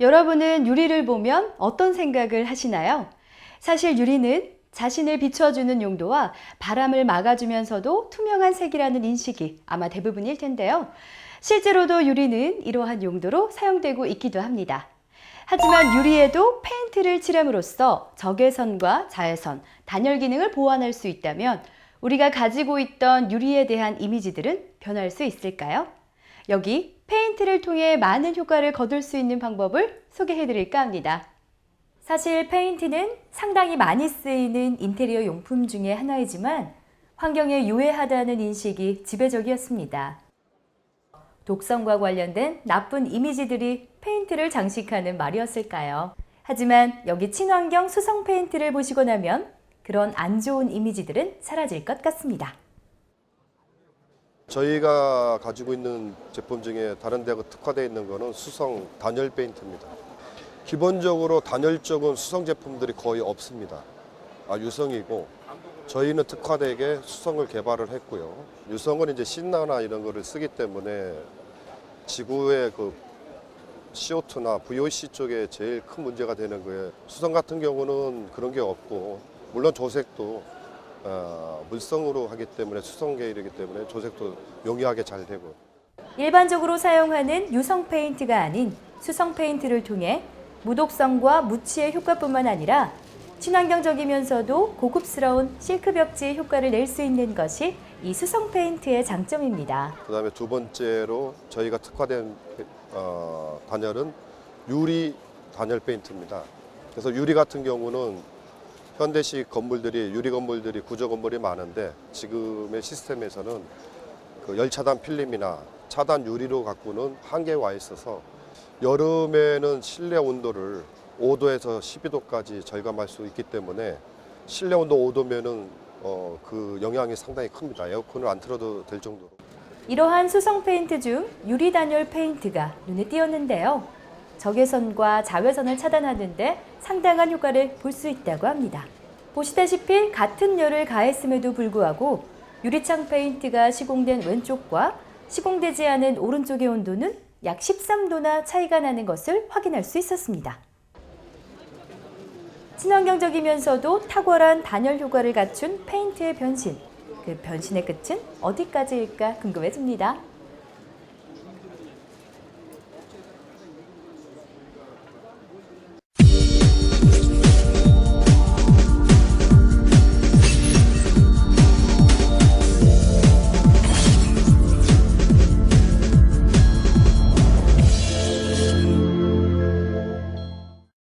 여러분은 유리를 보면 어떤 생각을 하시나요? 사실 유리는 자신을 비춰주는 용도와 바람을 막아주면서도 투명한 색이라는 인식이 아마 대부분일 텐데요. 실제로도 유리는 이러한 용도로 사용되고 있기도 합니다. 하지만 유리에도 페인트를 칠함으로써 적외선과 자외선, 단열 기능을 보완할 수 있다면 우리가 가지고 있던 유리에 대한 이미지들은 변할 수 있을까요? 여기 페인트를 통해 많은 효과를 거둘 수 있는 방법을 소개해 드릴까 합니다. 사실 페인트는 상당히 많이 쓰이는 인테리어 용품 중에 하나이지만 환경에 유해하다는 인식이 지배적이었습니다. 독성과 관련된 나쁜 이미지들이 페인트를 장식하는 말이었을까요? 하지만 여기 친환경 수성 페인트를 보시고 나면 그런 안 좋은 이미지들은 사라질 것 같습니다. 저희가 가지고 있는 제품 중에 다른 데하고 특화되어 있는 거는 수성 단열 페인트입니다. 기본적으로 단열적인 수성 제품들이 거의 없습니다. 아, 유성이고 저희는 특화되게 수성을 개발을 했고요. 유성은 이제 신나나 이런 거를 쓰기 때문에 지구의 그 CO2나 VOC 쪽에 제일 큰 문제가 되는 거예요. 수성 같은 경우는 그런 게 없고 물론 조색도 어, 물성으로 하기 때문에 수성 계열이기 때문에 조색도 용이하게 잘 되고 일반적으로 사용하는 유성 페인트가 아닌 수성 페인트를 통해 무독성과 무치의 효과뿐만 아니라 친환경적이면서도 고급스러운 실크 벽지 효과를 낼 수 있는 것이 이 수성 페인트의 장점입니다. 그다음에 두 번째로 저희가 특화된 어, 단열은 유리 단열 페인트입니다. 그래서 유리 같은 경우는 현대식 건물들이 유리 건물들이 구조 건물이 많은데 지금의 시스템에서는 그 열차단 필름이나 차단 유리로 갖고는 한계에 와 있어서 여름에는 실내 온도를 5도에서 12도까지 절감할 수 있기 때문에 실내 온도 5도면은 어, 그 영향이 상당히 큽니다. 에어컨을 안 틀어도 될 정도로. 이러한 수성 페인트 중 유리 단열 페인트가 눈에 띄었는데요. 적외선과 자외선을 차단하는데 상당한 효과를 볼 수 있다고 합니다. 보시다시피 같은 열을 가했음에도 불구하고 유리창 페인트가 시공된 왼쪽과 시공되지 않은 오른쪽의 온도는 약 13도나 차이가 나는 것을 확인할 수 있었습니다. 친환경적이면서도 탁월한 단열 효과를 갖춘 페인트의 변신. 그 변신의 끝은 어디까지일까 궁금해집니다.